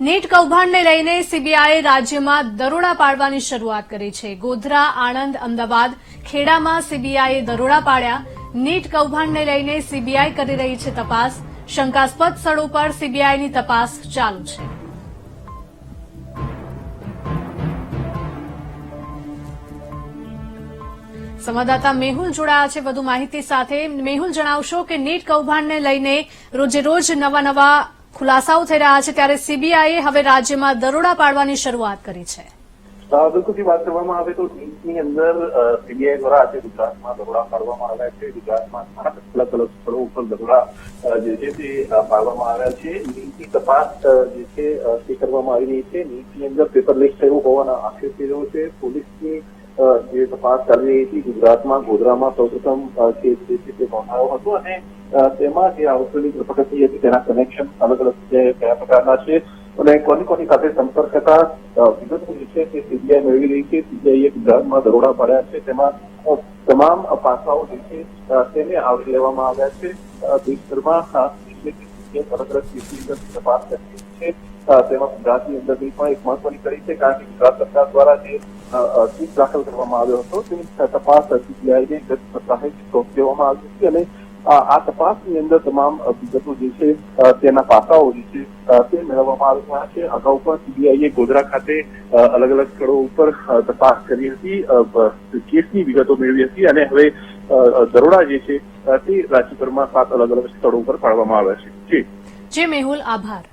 NEET કૌભાંડને લઈને સીબીઆઈએ રાજ્યમાં દરોડા પાડવાની શરૂઆત કરી છે. ગોધરા, આણંદ, અમદાવાદ ખેડામાં સીબીઆઈએ દરોડા પાડ્યા. નીટ કૌભાંડને લઈને સીબીઆઈ કરી રહી છે તપાસ. શંકાસ્પદ સ્થળો પર સીબીઆઈની તપાસ ચાલુ છે. સંવાદદાતા મેહુલ જોડાયા છે. વધુ માહિતી સાથે મેહુલ જણાવશો કે નીટ કૌભાંડને લઈને રોજે રોજ નવા નવા ખુલાસાઓ થઈ રહ્યા છે ત્યારે સીબીઆઈએ હવે રાજ્યમાં દરોડા પાડવાની શરૂઆત કરી છે. બિલકુલ વાત કરવામાં આવે તો નીટની અંદર સીબીઆઈ દ્વારા આજે ગુજરાતમાં દરોડા પાડવામાં આવ્યા છે. ગુજરાતમાં સાત અલગ અલગ સ્થળો ઉપર દરોડા જે છે તે પાડવામાં આવ્યા છે. નીટની તપાસ જે છે તે કરવામાં આવી રહી છે. નીટની અંદર પેપર લીક થયું હોવાના આક્ષેપ થઈ રહ્યો છે. પોલીસની જે તપાસ ચાલી રહી હતી ગુજરાતમાં ગોધરામાં સૌપ્રથમ કેસ જે છે તે નોંધાયો હતો અને તેમાં જે આરોપીની ધરપકડ થઈ હતી તેના કનેક્શન અલગ અલગ જે કયા પ્રકારના છે અને કોની કોની સાથે સંપર્ક અ, વિગતો જે છે તે સીબીઆઈ મેળવી રહી છે. સીબીઆઈએ ગુજરાતમાં દરોડા પાડ્યા છે. તેમાં તમામ પાસાઓ જે છે તેને આવરી લેવામાં આવ્યા છે. દેશભરમાં અલગ અલગ કેસની તપાસ કરી છે. તેમાં ગુજરાતની અંદરની પણ એક મહત્વની કરી છે કારણ કે ગુજરાત સરકાર દ્વારા જે કેસ દાખલ કરવામાં આવ્યો હતો, તેની તપાસ સીબીઆઈને ગત સપ્તાહે સોંપી દેવામાં આવી હતી અને આ તપાસની અંદર તમામ વિગતો જે છે તેના પાસાઓ જે છે તે મેળવવામાં આવી રહ્યા છે. અગાઉ પણ સીબીઆઈએ ગોધરા ખાતે અલગ અલગ સ્થળો ઉપર તપાસ કરી હતી કેસની વિગતો મેળવી હતી અને હવે દરોડા જે છે, તે રાજ્યભરમાં સાત અલગ અલગ સ્થળો ઉપર પાડવામાં આવ્યા છે. જે, મેહુલ, આભાર.